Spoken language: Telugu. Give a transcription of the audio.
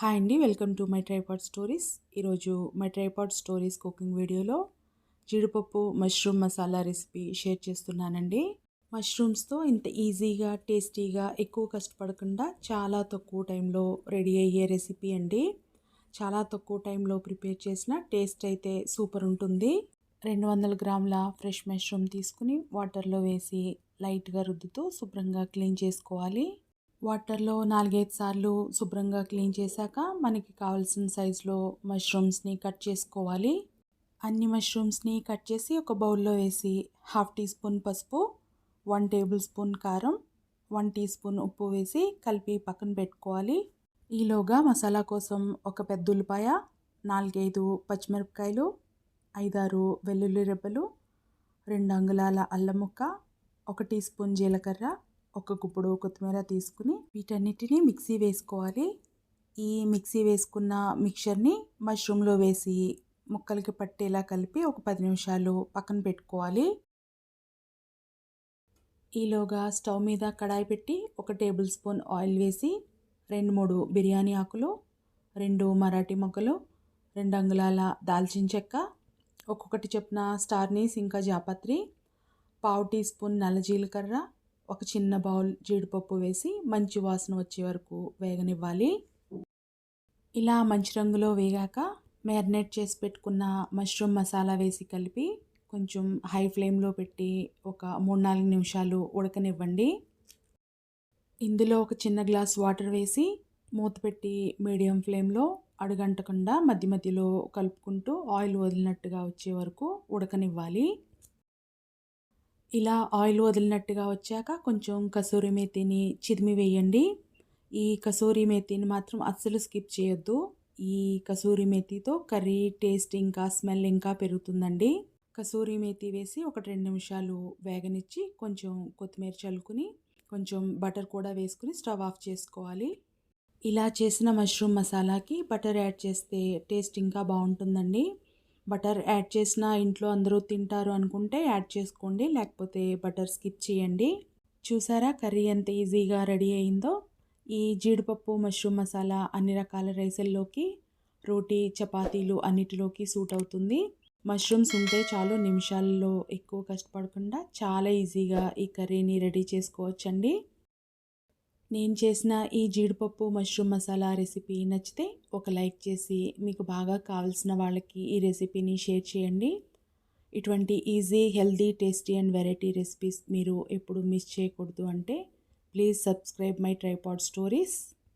హాయ్ అండి welcome to my tripod stories. ఈరోజు మై ట్రైపాడ్ స్టోరీస్ కుకింగ్ వీడియోలో జీడిపప్పు మష్రూమ్ మసాలా రెసిపీ షేర్ చేస్తున్నానండి. మష్రూమ్స్తో ఇంత ఈజీగా టేస్టీగా ఎక్కువ కష్టపడకుండా చాలా తక్కువ టైంలో రెడీ అయ్యే రెసిపీ అండి. చాలా తక్కువ టైంలో ప్రిపేర్ చేసిన టేస్ట్ అయితే సూపర్ ఉంటుంది. రెండు వందల గ్రాముల ఫ్రెష్ మష్రూమ్ తీసుకుని వాటర్లో వేసి లైట్గా రుద్దుతూ శుభ్రంగా క్లీన్ చేసుకోవాలి. వాటర్లో నాలుగైదు సార్లు శుభ్రంగా క్లీన్ చేశాక మనకి కావాల్సిన సైజులో మష్రూమ్స్ని కట్ చేసుకోవాలి. అన్ని మష్రూమ్స్ని కట్ చేసి ఒక బౌల్లో వేసి హాఫ్ టీ స్పూన్ పసుపు వన్ టేబుల్ స్పూన్ కారం వన్ టీ స్పూన్ ఉప్పు వేసి కలిపి పక్కన పెట్టుకోవాలి. ఈలోగా మసాలా కోసం ఒక పెద్ద ఉల్లిపాయ నాలుగైదు పచ్చిమిరపకాయలు ఐదారు వెల్లుల్లి రెబ్బలు రెండు అంగుళాల అల్లం ముక్క ఒక టీ స్పూన్ జీలకర్ర ఒక గుప్పుడు కొత్తిమీర తీసుకుని వీటన్నిటిని మిక్సీ వేసుకోవాలి. ఈ మిక్సీ వేసుకున్న మిక్చర్ని మష్రూమ్లో వేసి ముక్కలకి పట్టేలా కలిపి ఒక పది నిమిషాలు పక్కన పెట్టుకోవాలి. ఈలోగా స్టవ్ మీద కడాయి పెట్టి ఒక టేబుల్ స్పూన్ ఆయిల్ వేసి రెండు మూడు బిర్యానీ ఆకులు రెండు మరాఠీ మొగ్గలు రెండు అంగుళాల దాల్చిన చెక్క ఒక్కొక్కటి చెప్పిన స్టార్నీస్ ఇంకా జాపత్రి పావు టీ స్పూన్ నల్ల జీలకర్ర ఒక చిన్న బౌల్ జీడిపప్పు వేసి మంచి వాసన వచ్చే వరకు వేగనివ్వాలి. ఇలా మంచి రంగులో వేగాక మ్యారినేట్ చేసి పెట్టుకున్న మష్రూమ్ మసాలా వేసి కలిపి కొంచెం హై ఫ్లేమ్లో పెట్టి ఒక మూడు నాలుగు నిమిషాలు ఉడకనివ్వండి. ఇందులో ఒక చిన్న గ్లాస్ వాటర్ వేసి మూత పెట్టి మీడియం ఫ్లేమ్లో అడుగంటకుండా మధ్య మధ్యలో కలుపుకుంటూ ఆయిల్ వదిలినట్టుగా వచ్చే వరకు ఉడకనివ్వాలి. ఇలా ఆయిల్ వదిలినట్టుగా వచ్చాక కొంచెం కసూరి మేతిని చిదిమి వేయండి. ఈ కసూరి మేతిని మాత్రం అస్సలు స్కిప్ చేయొద్దు. ఈ కసూరి మేతితో కర్రీ టేస్ట్ ఇంకా స్మెల్ ఇంకా పెరుగుతుందండి. కసూరి మేతి వేసి ఒక రెండు నిమిషాలు వేగనిచ్చి కొంచెం కొత్తిమీర చల్లుకుని కొంచెం బటర్ కూడా వేసుకుని స్టవ్ ఆఫ్ చేసుకోవాలి. ఇలా చేసిన మష్రూమ్ మసాలాకి బటర్ యాడ్ చేస్తే టేస్ట్ ఇంకా బాగుంటుందండి. బటర్ యాడ్ చేసిన ఇంట్లో అందరూ తింటారు అనుకుంటే యాడ్ చేసుకోండి లేకపోతే బటర్ స్కిప్ చేయండి. చూసారా కర్రీ ఎంత ఈజీగా రెడీ అయిందో? ఈ జీడిపప్పు మష్రూమ్ మసాలా అన్ని రకాల రైసుల్లోకి రోటీ చపాతీలు అన్నిటిలోకి సూట్ అవుతుంది. మష్రూమ్స్ ఉంటే చాలు నిమిషాల్లో ఎక్కువ కష్టపడకుండా చాలా ఈజీగా ఈ కర్రీని రెడీ చేసుకోవచ్చండి. నేను చేసిన ఈ జీడిపప్పు మష్రూమ్ మసాలా రెసిపీ నచ్చితే ఒక లైక్ చేసి మీకు బాగా కావాల్సిన వాళ్ళకి ఈ రెసిపీని షేర్ చేయండి. ఇటువంటి easy healthy tasty and variety recipes మీరు ఎప్పుడు మిస్ చేయకూడదు అంటే please subscribe my tripod stories.